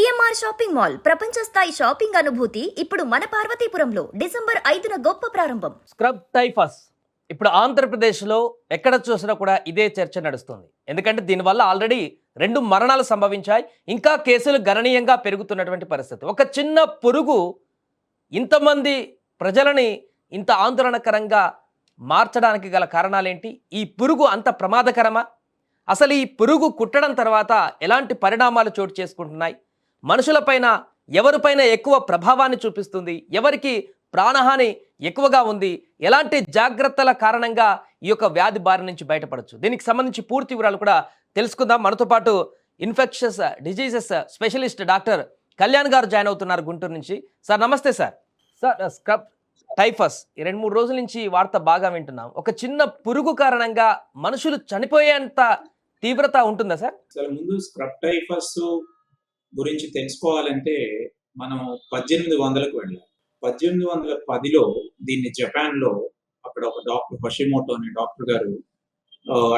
CMR shopping mall ప్రపంచ స్థాయి shopping అనుభూతి ఇప్పుడు మన పార్వతీపురంలో డిసెంబర్ ఐదున గొప్ప ప్రారంభం. Scrub typhus. ఇప్పుడు ఆంధ్రప్రదేశ్లో ఎక్కడ చూసినా కూడా ఇదే చర్చ నడుస్తుంది. ఎందుకంటే దీనివల్ల ఆల్రెడీ రెండు మరణాలు సంభవించాయి. ఇంకా కేసులు గణనీయంగా పెరుగుతున్నటువంటి పరిస్థితి. ఒక చిన్న పురుగు ఇంతమంది ప్రజలని ఇంత ఆందోళనకరంగా మార్చడానికి గల కారణాలేంటి? ఈ పురుగు అంత ప్రమాదకరమా? అసలు ఈ పురుగు కుట్టడం తర్వాత ఎలాంటి పరిణామాలు చోటు చేసుకుంటున్నాయి? మనుషులపైన ఎవరిపైన ఎక్కువ ప్రభావాన్ని చూపిస్తుంది ఎవరికి ప్రాణహాని ఎక్కువగా ఉంది ఎలాంటి జాగ్రత్తల కారణంగా ఈ యొక్క వ్యాధి బారి నుంచి బయటపడచ్చు? దీనికి సంబంధించి పూర్తి వివరాలు కూడా తెలుసుకుందాం. మనతో పాటు infectious diseases specialist doctor Kalyan గారు జాయిన్ అవుతున్నారు గుంటూరు నుంచి. సార్ నమస్తే సార్. సార్ స్క్రబ్ టైఫస్ ఈ రెండు మూడు రోజుల నుంచి వార్త బాగా వింటున్నాం. ఒక చిన్న పురుగు కారణంగా మనుషులు చనిపోయేంత తీవ్రత ఉంటుందా సార్? ముందు స్క్రబ్ టైఫస్ గురించి తెలుసుకోవాలంటే మనం పద్దెనిమిది వందలకు వెళ్ళాలి. పద్దెనిమిది వందల పదిలో దీన్ని జపాన్లో అక్కడ ఒక డాక్టర్ హషిమోటో అనే డాక్టర్ గారు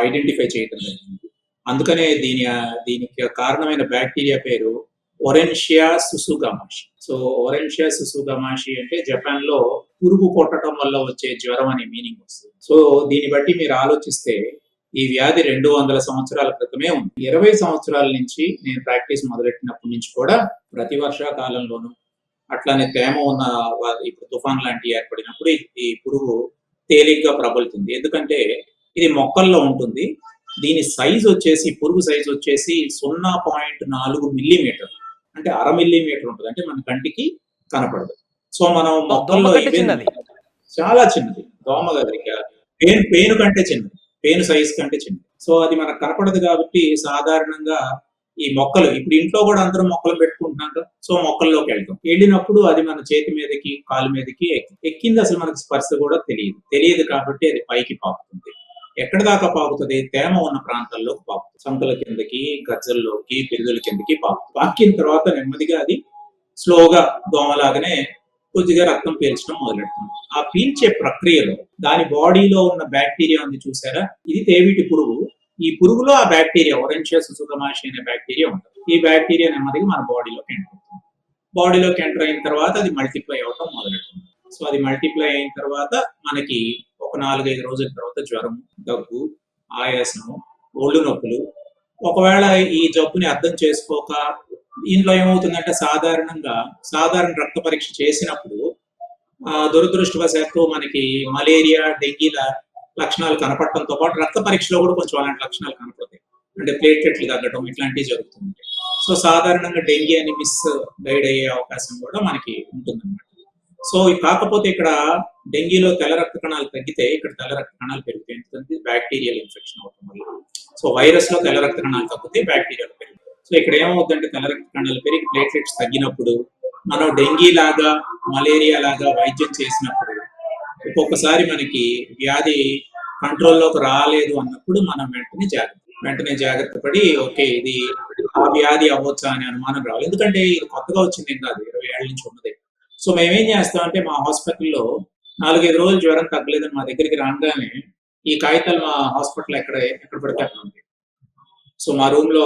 ఐడెంటిఫై చేయడం జరిగింది. అందుకనే దీని దీనికి కారణమైన బ్యాక్టీరియా పేరు ఒరెన్షియా సుసుగమాషి. సో ఒరెన్షియా సుసుగమాషి అంటే జపాన్లో పురుగు కొట్టడం వల్ల వచ్చే జ్వరం అనే మీనింగ్ వస్తుంది. సో దీన్ని బట్టి మీరు ఆలోచిస్తే ఈ వ్యాధి రెండు వందల సంవత్సరాల క్రితమే ఉంది. ఇరవై సంవత్సరాల నుంచి నేను ప్రాక్టీస్ మొదలెట్టినప్పటి నుంచి కూడా ప్రతి వర్షాకాలంలోనూ అట్లానే తేమ ఉన్న ఇప్పుడు తుఫాన్ లాంటివి ఏర్పడినప్పుడు ఈ- పురుగు తేలిగ్గా ప్రబలుతుంది. ఎందుకంటే ఇది మొక్కల్లో ఉంటుంది. దీని సైజ్ వచ్చేసి పురుగు సైజ్ వచ్చేసి సున్నా పాయింట్ నాలుగు మిల్లీమీటర్. అంటే అర మిల్లీమీటర్ ఉంటుంది. అంటే మన కంటికి కనపడదు. సో మనం మొక్కల్లో. చాలా చిన్నది. దోమ దగ్గరికి పేను పేను కంటే చిన్నది. పేను సైజ్ కంటే చిన్నది. సో అది మనకు కనపడదు కాబట్టి సాధారణంగా ఈ మొక్కలు ఇప్పుడు ఇంట్లో కూడా అందరూ మొక్కలు పెట్టుకుంటున్నారు సో మొక్కల్లోకి వెళ్తాం. వెళ్ళినప్పుడు అది మన చేతి మీదకి కాలు మీదకి ఎక్కి ఎక్కింది అసలు మనకు స్పర్శ కూడా తెలియదు. తెలియదు కాబట్టి అది పైకి పాకుతుంది. ఎక్కడ దాకా పాకుతుంది? తేమ ఉన్న ప్రాంతాల్లోకి పాకుతుంది. సంతల కిందకి గజ్జల్లోకి పిరుదుల కిందకి పాకుతుంది. పాకిన తర్వాత నెమ్మదిగా అది స్లోగా దోమలాగానే కొద్దిగా రక్తం పీల్చడం మొదలెడుతుంది. ఆ పీల్చే ప్రక్రియలో దాని బాడీలో ఉన్న బ్యాక్టీరియా ఉంది చూసారా? ఇది తేవిటి పురుగు. ఈ పురుగులో ఆ బ్యాక్టీరియా ఒరెంచియా సుసుగమాషి అనే బ్యాక్టీరియా ఉంటుంది. ఈ బ్యాక్టీరియా నెమ్మదిగా మన బాడీలోకి ఎంటర్ అవుతుంది. బాడీలోకి ఎంటర్ అయిన తర్వాత అది మల్టిప్లై అవటం మొదలెడుతుంది. సో అది మల్టిప్లై అయిన తర్వాత మనకి ఒక నాలుగైదు రోజుల తర్వాత జ్వరం దగ్గు ఆయాసము ఒళ్ళు నొప్పులు. ఒకవేళ ఈ జబ్బుని అర్థం చేసుకోక దీంట్లో ఏమవుతుందంటే సాధారణంగా సాధారణ రక్త పరీక్ష చేసినప్పుడు ఆ, దురదృష్టవశాత్తు మనకి మలేరియా డెంగీల లక్షణాలు కనపడటంతో పాటు రక్త పరీక్షలో కూడా కొంచెం అలాంటి లక్షణాలు కనపడతాయి. అంటే ప్లేట్లెట్లు తగ్గడం ఇట్లాంటివి జరుగుతుంటాయి సో సాధారణంగా డెంగీ అని మిస్ గైడ్ అయ్యే అవకాశం కూడా మనకి ఉంటుందన్నమాట. సో కాకపోతే ఇక్కడ డెంగీలో తెల్ల రక్త కణాలు తగ్గితే ఇక్కడ తెల్ల రక్త కణాలు పెరుగుతాయి ఎందుకంటే బ్యాక్టీరియల్ ఇన్ఫెక్షన్ అవటం వల్ల. సో వైరస్లో తెల్ల రక్త కణాలు తగ్గితే బ్యాక్టీరియాలు పెరుగుతాయి సో ఇక్కడ ఏమవుతుందంటే తల రక్త కణాలు పెరిగి ప్లేట్లెట్స్ తగ్గినప్పుడు మనం డెంగీ లాగా మలేరియా లాగా వైద్యం చేసినప్పుడు ఒక్కొక్కసారి మనకి వ్యాధి కంట్రోల్లోకి రాలేదు అన్నప్పుడు మనం వెంటనే జాగ్రత్త వెంటనే జాగ్రత్త పడి ఓకే ఇది ఆ వ్యాధి అవ్వచ్చా అనే అనుమానం రావాలి. ఎందుకంటే ఇది కొత్తగా వచ్చింది కాదు ఇరవై ఏళ్ళ నుంచి ఉన్నది. సో మేమేం చేస్తామంటే మా హాస్పిటల్లో నాలుగైదు రోజులు జ్వరం తగ్గలేదని మా దగ్గరికి రాగానే ఈ కాగితాలు మా హాస్పిటల్ ఎక్కడ ఎక్కడ పడితే అక్కడ ఉంది సో మా రూమ్లో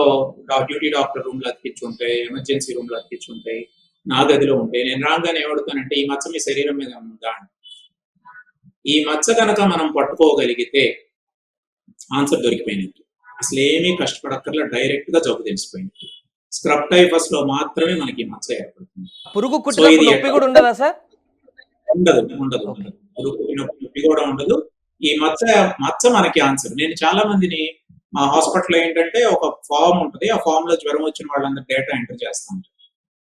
డ్యూటీ డాక్టర్ రూమ్లో అతికించి ఉంటాయి ఎమర్జెన్సీ రూమ్లో అతికించి ఉంటాయి నా గదిలో ఉంటాయి. నేను రాగానే ఏమడుతానంటే ఈ మచ్చ మీ శరీరం మీద ఉందా. ఈ మచ్చ కనుక మనం పట్టుకోగలిగితే ఆన్సర్ దొరికిపోయినట్టు. అసలు ఏమీ కష్టపడక్కర్లా డైరెక్ట్గా జబ్బు తెలిసిపోయింది స్క్రబ్ టైఫస్లో మాత్రమే మనకి ఈ మచ్చ ఏర్పడుతుంది. పురుగు నొప్పి కూడా ఉండదా సార్? ఉండదు ఉండదు పురుగు నొప్పి కూడా ఉండదు. ఈ మచ్చ మచ్చ మనకి ఆన్సర్. నేను చాలా మందిని మా హాస్పిటల్ ఏంటంటే ఒక ఫామ్ ఉంటుంది. ఆ ఫామ్లో జ్వరం వచ్చిన వాళ్ళందరూ డేటా ఎంటర్ చేస్తూ ఉంటారు.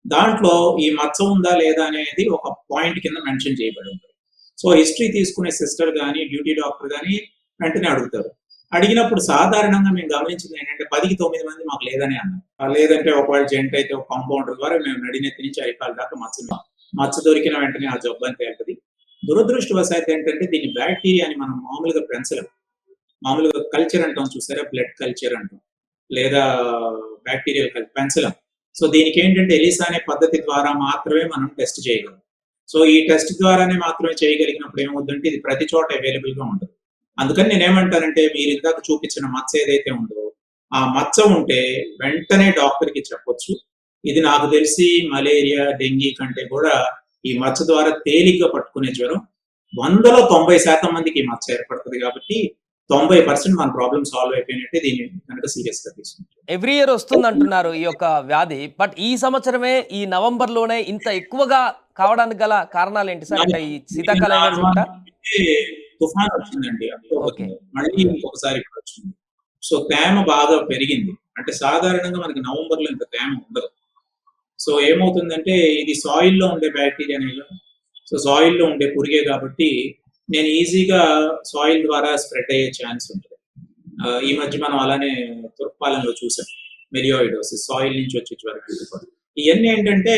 దాంట్లో ఈ మచ్చ ఉందా లేదా అనేది ఒక పాయింట్ కింద మెన్షన్ చేయబడి ఉంటుంది. సో హిస్టరీ తీసుకునే సిస్టర్ కానీ డ్యూటీ డాక్టర్ కానీ వెంటనే అడుగుతారు. అడిగినప్పుడు సాధారణంగా మేము గమనించింది ఏంటంటే పదికి తొమ్మిది మంది మాకు లేదని అన్నారు. లేదంటే ఒకవేళ జెంట్ అయితే ఒక కాంపౌండర్ ద్వారా మేము నడినెత్తి నుంచి అరికాల దాకా మచ్చ మచ్చ దొరికిన వెంటనే ఆ జబ్బు అని తేలుతుంది దురదృష్టవశాత్తు ఏంటంటే దీని బ్యాక్టీరియాని మనం మామూలుగా పెంచలేము మామూలుగా కల్చర్ అంటాం చూసారా? బ్లడ్ కల్చర్ అంటాం. లేదా బ్యాక్టీరియల్ కల్చర్ పెంచలేం సో దీనికి ఏంటంటే ఎలిసా అనే పద్ధతి ద్వారా మాత్రమే మనం టెస్ట్ చేయగలం. సో ఈ టెస్ట్ ద్వారానే మాత్రమే చేయగలిగినప్పుడు ఏమవుతుందంటే ఇది ప్రతి చోట అవైలబుల్గా ఉండదు. అందుకని నేనేమంటానంటే మీరు ఇందాక చూపించిన మచ్చ ఏదైతే ఉందో ఆ మచ్చ ఉంటే వెంటనే డాక్టర్కి చెప్పొచ్చు. ఇది నాకు తెలిసి మలేరియా డెంగీ కంటే కూడా ఈ మచ్చ ద్వారా తేలిగ్గా పట్టుకునే జ్వరం వందలో తొంభై శాతం మందికి ఈ మచ్చ ఏర్పడుతుంది కాబట్టి తొంభై పర్సెంట్ మన ప్రాబ్లమ్ సాల్వ్ అయిపోయినట్టే దీన్ని కనుక సీరియస్గా తీసుకుంటాం. ఎవ్రీ ఇయర్ వస్తుంది అంటున్నారు ఈ యొక్క వ్యాధి బట్ ఈ సంవత్సరమే ఈ నవంబర్లోనే ఇంత ఎక్కువగా కావడానికి గల కారణాలు ఏంటి సార్? అంటే ఈ శీతాకాలం తుఫాన్ వచ్చిందండి. మళ్ళీ ఇంకొకసారి ఇప్పుడు వచ్చింది. సో తేమ బాగా పెరిగింది. అంటే సాధారణంగా మనకి నవంబర్లో ఇంత తేమ ఉండదు. సో ఏమవుతుందంటే ఇది సాయిల్లో ఉండే బ్యాక్టీరియానే సో సాయిల్లో ఉండే పురిగే కాబట్టి నేను ఈజీగా సాయిల్ ద్వారా స్ప్రెడ్ అయ్యే ఛాన్స్ ఉంటుంది. ఈ మధ్య మనం అలానే తుర్పాలెంలో చూసాం. మెరియోయిడోసిస్ సాయిల్ నుంచి వచ్చే జ్వరం ఇవన్నీ ఏంటంటే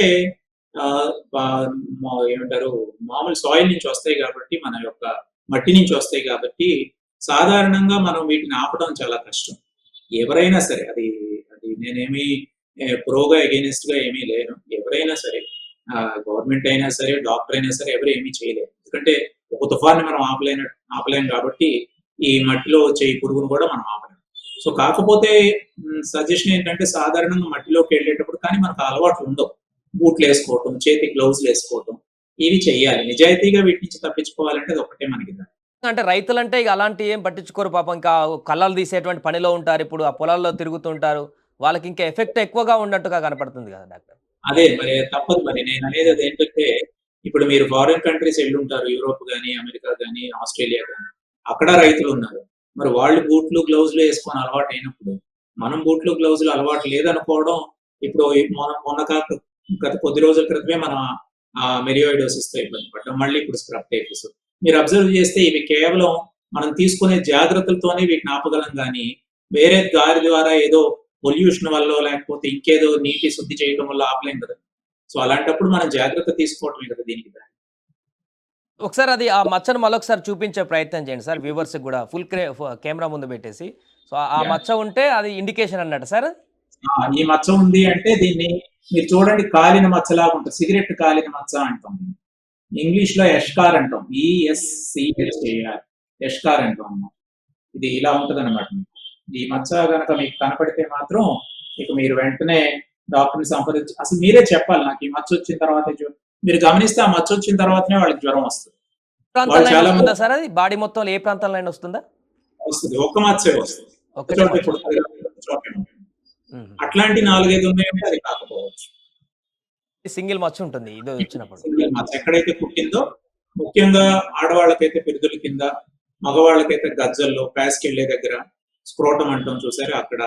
ఏమంటారు మామూలు సాయిల్ నుంచి వస్తాయి కాబట్టి మన యొక్క మట్టి నుంచి వస్తాయి కాబట్టి సాధారణంగా మనం వీటిని ఆపడం చాలా కష్టం. ఎవరైనా సరే అది అది నేనేమి ప్రోగా ఎగెనిస్ట్గా ఏమీ లేను. ఎవరైనా సరే గవర్నమెంట్ అయినా సరే డాక్టర్ అయినా సరే ఎవరు ఏమీ చేయలేరు. ఎందుకంటే ఒక తుఫాన్ని మనం ఆపలేన ఆపలేం కాబట్టి ఈ మట్టిలో వచ్చే ఈ పురుగును కూడా మనం ఆపలేం. సో కాకపోతే సజెషన్ ఏంటంటే సాధారణంగా మట్టిలోకి వెళ్ళేటప్పుడు కానీ మనకు ఆ అలవాట్లు ఉండవు. బూట్లు వేసుకోవటం చేతి గ్లౌజులు వేసుకోవటం ఇవి చెయ్యాలి నిజాయితీగా వీటి నుంచి తప్పించుకోవాలంటే అది ఒకటే మనకి. అంటే రైతులంటే ఇక అలాంటి ఏం పట్టించుకోరు పాపం. ఇంకా కళ్ళలు తీసేటువంటి పనిలో ఉంటారు. ఇప్పుడు ఆ పొలాల్లో తిరుగుతుంటారు. వాళ్ళకి ఇంకా ఎఫెక్ట్ ఎక్కువగా ఉన్నట్టుగా కనపడుతుంది కదా డాక్టర్. అదే మరి తప్పదు మరి. నేను అనేది అది ఏంటంటే ఇప్పుడు మీరు ఫారిన్ కంట్రీస్ వెళ్ళి ఉంటారు యూరోప్ కానీ అమెరికా కానీ ఆస్ట్రేలియా కానీ అక్కడ రైతులు ఉన్నారు. మరి వాళ్ళు బూట్లు గ్లౌజులు వేసుకొని అలవాటు అయినప్పుడు మనం బూట్లు గ్లౌజులు అలవాటు లేదనుకోవడం ఇప్పుడు మొన్న మొన్న కాక గత కొద్ది రోజుల క్రితమే మనం ఆ మెరియోయిడోసిస్తో ఇబ్బంది పడ్డాం. మళ్ళీ ఇప్పుడు స్క్రబ్ టైఫిస్ మీరు అబ్జర్వ్ చేస్తే ఇవి కేవలం మనం తీసుకునే జాగ్రత్తలతోనే వీటిని ఆపగలం కానీ వేరే దారి ద్వారా ఏదో పొల్యూషన్ వల్ల లేకపోతే ఇంకేదో నీటి శుద్ధి చేయడం వల్ల ఆపలేం కదా. సో అలాంటప్పుడు మనం జాగ్రత్త తీసుకోవటమే కదా దీనికి దారి. ఒకసారి అది ఆ మచ్చను మరొకసారి చూపించే ప్రయత్నం చేయండి సార్ వ్యూవర్స్ కూడా. ఫుల్ కెమెరా ముందు పెట్టేసి. సో ఆ. మచ్చ ఉంటే అది ఇండికేషన్ అన్నట్టు సార్? ఈ మచ్చ ఉంది అంటే దీన్ని మీరు చూడండి కాలిన మచ్చలాగా ఉంటుంది. సిగరెట్ కాలిన మచ్చ అంటాం ఇంగ్లీష్లో ఎష్కార్ అంటాం. ఈఎస్సిహెచ్ఏఆర్ ఎష్కార్ అంటాం అన్నమాట. ఇది ఇలా ఉంటది అనమాట ఈ మచ్చ కనుక మీకు కనపడితే మాత్రం ఇక మీరు వెంటనే డాక్టర్ని సంప్రదించి అసలు మీరే చెప్పాలి నాకు ఈ మచ్చ వచ్చిన తర్వాత మీరు గమనిస్తే ఆ మచ్చ వచ్చిన తర్వాతనే వాళ్ళకి జ్వరం వస్తుంది. ప్రాంతంలో సార్ అది? బాడీ మొత్తం ఏ ప్రాంతంలో అయినా వస్తుందా? వస్తుంది. ఒక్క మచ్చే వస్తుంది. అట్లాంటి నాలుగైదు ఉన్నాయంటే అది కాకపోవచ్చు. సింగిల్ మచ్చ ఉంటుంది ఇది వచ్చినప్పుడు. సింగిల్ మచ్చ ఎక్కడైతే పుట్టిందో ముఖ్యంగా ఆడవాళ్ళకైతే పిరుదుల కింద మగవాళ్ళకైతే గజ్జల్లో ప్యాస్కెళ్ళే దగ్గర స్క్రోటం అంటాం చూసారు అక్కడ?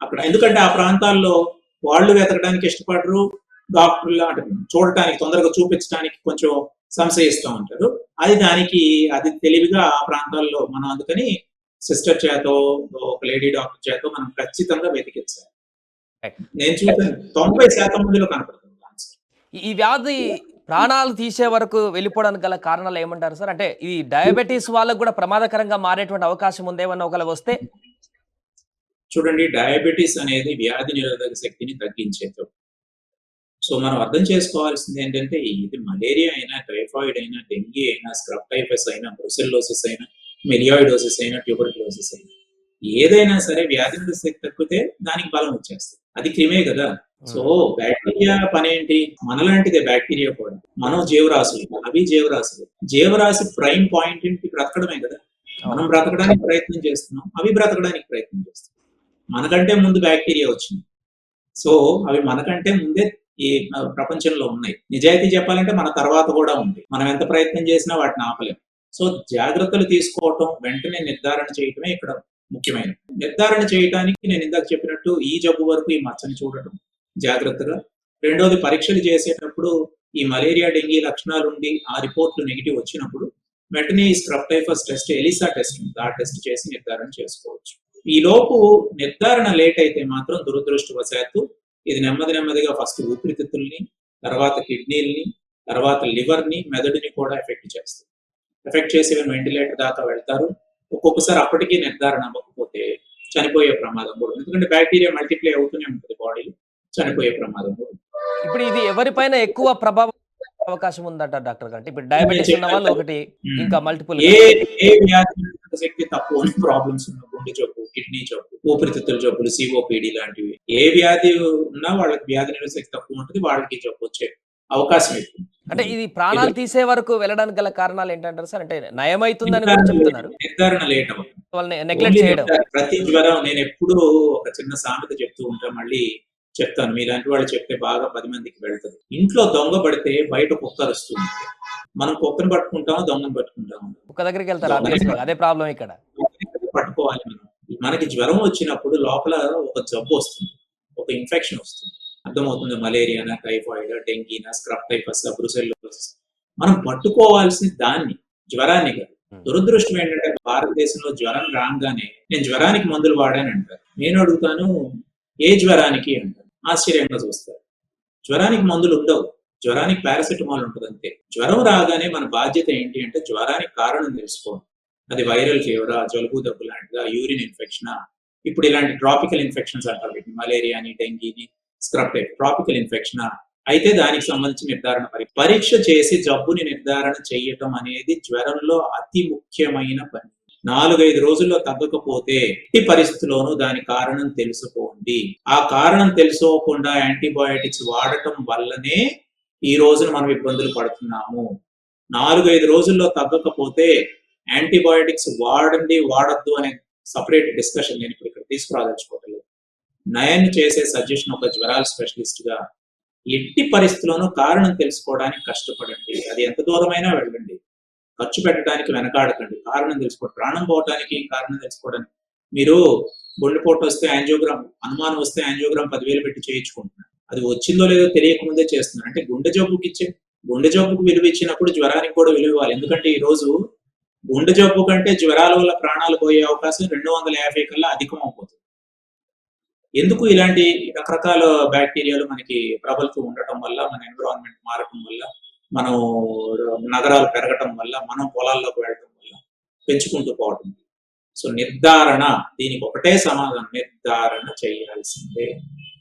అక్కడ. ఎందుకంటే ఆ ప్రాంతాల్లో వాళ్ళు వెతకడానికి ఇష్టపడరు డాక్టర్లు అంటే చూడటానికి తొందరగా చూపించడానికి కొంచెం సంశయిస్తూ ఉంటారు. అది దానికి అది తెలివిగా ఆ ప్రాంతాల్లో మనం అందుకని సిస్టర్ చేతో ఒక లేడీ డాక్టర్ చేతో మనం ఖచ్చితంగా వెతికించాలి. నేను చూసాను తొంభై శాతం మందిలో కనపడుతుంది ఈ- వ్యాధి ప్రాణాలు తీసే వరకు వెళ్ళిపోవడానికి గల కారణాలు ఏమంటారు సార్? అంటే ఈ డయాబెటీస్ వాళ్ళకు కూడా ప్రమాదకరంగా మారేటువంటి అవకాశం ఉంది ఏమన్నా ఒకవేళ వస్తే చూడండి డయాబెటీస్ అనేది వ్యాధి నిరోధక శక్తిని తగ్గించేది సో మనం అర్థం చేసుకోవాల్సింది ఏంటంటే ఇది మలేరియా అయినా టైఫాయిడ్ అయినా డెంగీ అయినా స్క్రబ్ టైఫస్ అయినా బ్రుసెల్లోసిస్ అయినా మెరియాయిడోసిస్ అయినా ట్యూబర్క్లోసిస్ అయినా ఏదైనా సరే వ్యాధి నిరోధక శక్తి తగ్గితే దానికి బలం వచ్చేస్తుంది. అది క్రిమే కదా. సో బ్యాక్టీరియా పని ఏంటి మనలాంటిదే బ్యాక్టీరియా కూడా. మనం జీవరాశులు అవి జీవరాశులు. జీవరాశి ప్రైమ్ పాయింట్ ఏంటి బ్రతకడమే కదా. మనం బ్రతకడానికి ప్రయత్నం చేస్తున్నాం అవి బ్రతకడానికి ప్రయత్నం చేస్తున్నాం. మనకంటే ముందు బ్యాక్టీరియా వచ్చింది. సో అవి మనకంటే ముందే ఈ ప్రపంచంలో ఉన్నాయి. నిజాయితీ చెప్పాలంటే మన తర్వాత కూడా ఉంది. మనం ఎంత ప్రయత్నం చేసినా వాటిని ఆపలేం. సో జాగ్రత్తలు తీసుకోవటం వెంటనే నిర్ధారణ చేయటమే ఇక్కడ ముఖ్యమైనది. నిర్ధారణ చేయడానికి నేను ఇందాక చెప్పినట్టు ఈ జబ్బు వరకు ఈ మచ్చని చూడటం జాగ్రత్తగా. రెండోది పరీక్షలు చేసేటప్పుడు ఈ మలేరియా డెంగీ లక్షణాలు ఉండి ఆ రిపోర్ట్లు నెగిటివ్ వచ్చినప్పుడు వెంటనే ఈ scrub typhus test ELISA test ఉంది. ఆ టెస్ట్ చేసి నిర్ధారణ చేసుకోవచ్చు. ఈ లోపు నిర్ధారణ లేట్ అయితే మాత్రం దురదృష్టవశాత్తు ఇది నెమ్మది నెమ్మదిగా ఫస్ట్ ఊపిరితిత్తుల్ని తర్వాత కిడ్నీల్ని తర్వాత లివర్ని మెదడుని కూడా ఎఫెక్ట్ చేస్తుంది. ఎఫెక్ట్ చేసి వెంటిలేటర్ దాకా వెళ్తారు ఒక్కొక్కసారి అప్పటికీ నిర్ధారణ అవ్వకపోతే చనిపోయే ప్రమాదం కూడా. ఎందుకంటే బ్యాక్టీరియా మల్టిప్లై అవుతూనే ఉంటుంది బాడీలో చనిపోయే ప్రమాదం కూడా. ఇప్పుడు ఇది ఎవరిపైన ఎక్కువ ప్రభావం అవకాశం ఉందంట డాక్టర్ గారు? ఇప్పుడు డయాబెటీస్ ఉన్న వాళ్ళు ఒకటి ఇంకా మల్టిపుల్ ఏ ఏ వ్యాధి శక్తి తక్కువ ప్రాబ్లమ్స్ ఉన్న గుండె జబ్బు కిడ్నీ జబ్బు ఊపిరితిత్తుల జబ్బులు సిఓపిడి లాంటివి. ఏ వ్యాధి ఉన్నా వాళ్ళకి వ్యాధి నిరోధక తక్కువ ఉంటుంది వాళ్ళకి జబ్బు వచ్చే అవకాశం ఎక్కువ అంటే ఇది ప్రాణాలు తీసే వరకు వెళ్ళడానికి గల కారణాలు ఏంటంటారు సార్? అంటే నయమైతుందని చెప్తున్నారు. నిర్ధారణ లేట్. నెగ్లెక్ట్ చేయడం. ప్రతి జ్వరం నేను ఎప్పుడూ ఒక చిన్న సామెత చెప్తూ ఉంటా మళ్ళీ చెప్తాను. మీలాంటి వాళ్ళు చెప్తే బాగా పది మందికి వెళ్తుంది. ఇంట్లో దొంగ పడితే బయట కుక్క అరుస్తుంది. మనం కుక్కను పట్టుకుంటాము దొంగను పట్టుకుంటాము? ఒక దగ్గరికి వెళ్తారు. అదే ప్రాబ్లం ఇక్కడ. పట్టుకోవాలి మనం. మనకి జ్వరం వచ్చినప్పుడు లోపల ఒక జబ్బు వస్తుంది. ఒక ఇన్ఫెక్షన్ వస్తుంది. అర్థమవుతుంది మలేరియానా టైఫాయిడ్ డెంగీనా స్క్రబ్ టైఫస్ బ్రుసెల్లోసిస్ మనం పట్టుకోవాల్సిన దాన్ని జ్వరాన్ని కాదు. దురదృష్టం ఏంటంటే భారతదేశంలో జ్వరం రాగానే నేను జ్వరానికి మందులు వాడాను అంటారు. నేను అడుగుతాను ఏ జ్వరానికి అంటారు? ఆశ్చర్యంగా చూస్తారు. జ్వరానికి మందులు ఉండవు. జ్వరానికి పారాసిటమాల్ ఉంటుంది అంతే జ్వరం రాగానే మన బాధ్యత ఏంటి అంటే జ్వరానికి కారణం తెలుసుకోండి అది వైరల్ ఫీవరా జలుబు దగ్గు లాంటిదా యూరిన్ ఇన్ఫెక్షనా ఇప్పుడు ఇలాంటి ట్రాపికల్ ఇన్ఫెక్షన్స్ అంటారు వీటిని. మలేరియాని డెంగీని స్క్రబ్ ట్రాపికల్ ఇన్ఫెక్షనా అయితే దానికి సంబంధించిన నిర్ధారణ పరీక్ష పరీక్ష చేసి జబ్బుని నిర్ధారణ చేయటం అనేది జ్వరంలో అతి ముఖ్యమైన పని. నాలుగైదు రోజుల్లో తగ్గకపోతే ఎట్టి పరిస్థితిలోనూ దాని కారణం తెలుసుకోండి. ఆ కారణం తెలుసుకోకుండా యాంటీబయాటిక్స్ వాడటం వల్లనే ఈ రోజున మనం ఇబ్బందులు పడుతున్నాము. నాలుగైదు రోజుల్లో తగ్గకపోతే యాంటీబయాటిక్స్ వాడండి వాడద్దు అనే సపరేట్ డిస్కషన్ నేను ఇప్పుడు ఇక్కడ తీసుకురాదలుచుకోవట్లేదు. నయన్ చేసే సజెషన్ ఒక జ్వరాల స్పెషలిస్ట్గా ఎట్టి పరిస్థితుల్లోనూ కారణం తెలుసుకోవడానికి కష్టపడండి. అది ఎంత దూరమైనా వెళ్ళండి. ఖర్చు పెట్టడానికి వెనకాడకండి. కారణం తెలుసుకోండి ప్రాణం పోవటానికి కారణం తెలుసుకోవడానికి. మీరు గుండెపోటు వస్తే యాంజియోగ్రామ్ అనుమానం వస్తే యాంజియోగ్రామ్ పదివేలు పెట్టి చేయించుకుంటున్నారు. అది వచ్చిందో లేదో తెలియకముందే చేస్తున్నారు. అంటే గుండె జబ్బుకి ఇచ్చే గుండె జబ్బుకు విలువ ఇచ్చినప్పుడు జ్వరానికి కూడా విలువ ఇవ్వాలి ఎందుకంటే ఈ రోజు గుండె జబ్బు కంటే జ్వరాల వల్ల ప్రాణాలు పోయే అవకాశం రెండు వందల యాభై కల్లా అధికం ఎందుకు ఇలాంటి రకరకాల బ్యాక్టీరియాలు మనకి ప్రబలుతూ ఉండటం వల్ల మన ఎన్విరాన్మెంట్ మారటం వల్ల మనం నగరాలు పెరగటం వల్ల మనం పొలాల్లోకి వెళ్ళటం వల్ల పెంచుకుంటూ పోవటం. సో నిర్ధారణ దీనికి ఒకటే సమాధానం. నిర్ధారణ చేయాల్సిందే.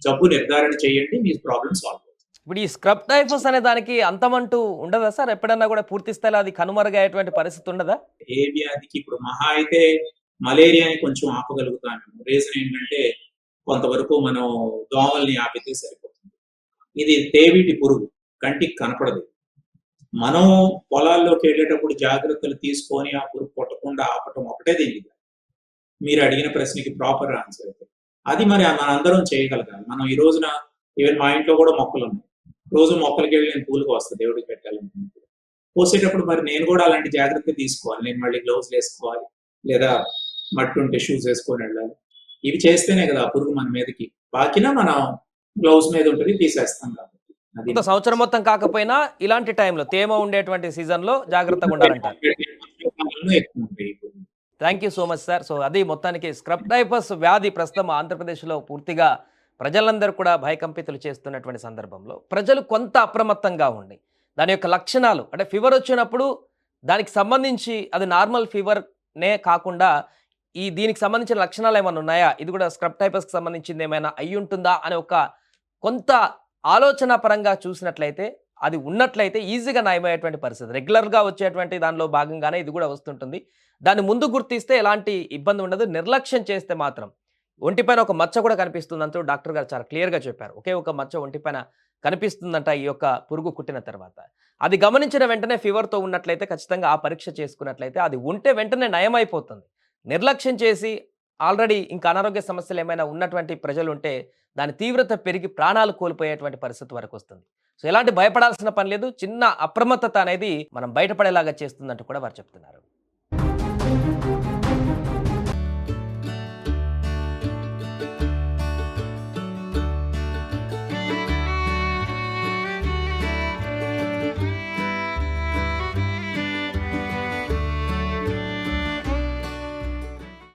జబ్బు నిర్ధారణ చేయండి మీ ప్రాబ్లం సాల్వ్ అవుతుంది. ఇప్పుడు ఈ స్క్రబ్ టైఫస్ అనే దానికి అంతమంటూ ఉండదా సార్? ఎప్పుడన్నా కూడా పూర్తి స్థాయిలో అది కనుమరుగయ్యేటువంటి పరిస్థితి ఉండదా? ఏ వ్యాధికి ఇప్పుడు మహా అయితే మలేరియాని కొంచెం ఆపగలుగుతాము రీజన్ ఏంటంటే కొంతవరకు మనం దోమల్ని ఆపితే సరిపోతుంది. ఇది తేవిటి పురుగు. కంటికి కనపడదు. మనం పొలాల్లోకి వెళ్ళేటప్పుడు జాగ్రత్తలు తీసుకొని ఆ పురుగు కొట్టకుండా ఆపటం ఒకటే దీనికి మీరు అడిగిన ప్రశ్నకి ప్రాపర్ ఆన్సర్ అయితే. అది మరి మనందరం చేయగలగాలి. మనం ఈ రోజున ఈవెన్ మా ఇంట్లో కూడా మొక్కలు ఉన్నాయి. రోజు మొక్కలకి వెళ్ళి నేను పూలకు వస్తాను దేవుడికి పెట్టాలనుకున్నప్పుడు. పోసేటప్పుడు మరి నేను కూడా అలాంటి జాగ్రత్త తీసుకోవాలి. నేను మళ్ళీ గ్లౌస్ వేసుకోవాలి లేదా మట్టి ఉంటే షూస్ వేసుకొని వెళ్ళాలి. ఇవి చేస్తేనే కదా పురుగు మన మీదకి. పాకినా మనం గ్లౌస్ మీద ఉంటుంది తీసేస్తాం కాబట్టి. సంవత్సరం మొత్తం కాకపోయినా ఇలాంటి టైంలో తేమ ఉండేటువంటి సీజన్లో జాగ్రత్తగా ఉండాలంటారు thank you so much sir so అది మొత్తానికి స్క్రబ్ టైఫస్ వ్యాధి ప్రస్తుతం ఆంధ్రప్రదేశ్లో పూర్తిగా ప్రజలందరూ కూడా భయకంపితులు చేస్తున్నటువంటి సందర్భంలో ప్రజలు కొంత అప్రమత్తంగా ఉండి దాని యొక్క లక్షణాలు అంటే ఫీవర్ వచ్చినప్పుడు దానికి సంబంధించి అది నార్మల్ ఫీవర్నే కాకుండా ఈ దీనికి సంబంధించిన లక్షణాలు ఏమైనా ఉన్నాయా? ఇది కూడా స్క్రబ్ టైపస్కి సంబంధించింది ఏమైనా అయి ఉంటుందా? అనే ఒక కొంత ఆలోచన పరంగా చూసినట్లయితే అది ఉన్నట్లయితే ఈజీగా నయమయ్యేటువంటి పరిస్థితి. రెగ్యులర్గా వచ్చేటువంటి దానిలో భాగంగానే ఇది కూడా వస్తుంటుంది. దాన్ని ముందు గుర్తిస్తే ఎలాంటి ఇబ్బంది ఉండదు. నిర్లక్ష్యం చేస్తే మాత్రం ఒంటిపైన ఒక మచ్చ కూడా కనిపిస్తుందంటూ డాక్టర్ గారు చాలా క్లియర్గా చెప్పారు. ఒకే ఒక మచ్చ ఒంటిపైన కనిపిస్తుందంట ఈ యొక్క పురుగు కుట్టిన తర్వాత. అది గమనించిన వెంటనే ఫీవర్తో ఉన్నట్లయితే ఖచ్చితంగా ఆ పరీక్ష చేసుకున్నట్లయితే అది ఉంటే వెంటనే నయమైపోతుంది. నిర్లక్ష్యం చేసి ఆల్రెడీ ఇంకా అనారోగ్య సమస్యలు ఏమైనా ఉన్నటువంటి ప్రజలు ఉంటే దాని తీవ్రత పెరిగి ప్రాణాలు కోల్పోయేటువంటి పరిస్థితి వరకు వస్తుంది. సో ఎలాంటి భయపడాల్సిన పని లేదు. చిన్న అప్రమత్తత అనేది మనం బయటపడేలాగా చేస్తుందంటూ కూడా వారు చెప్తున్నారు.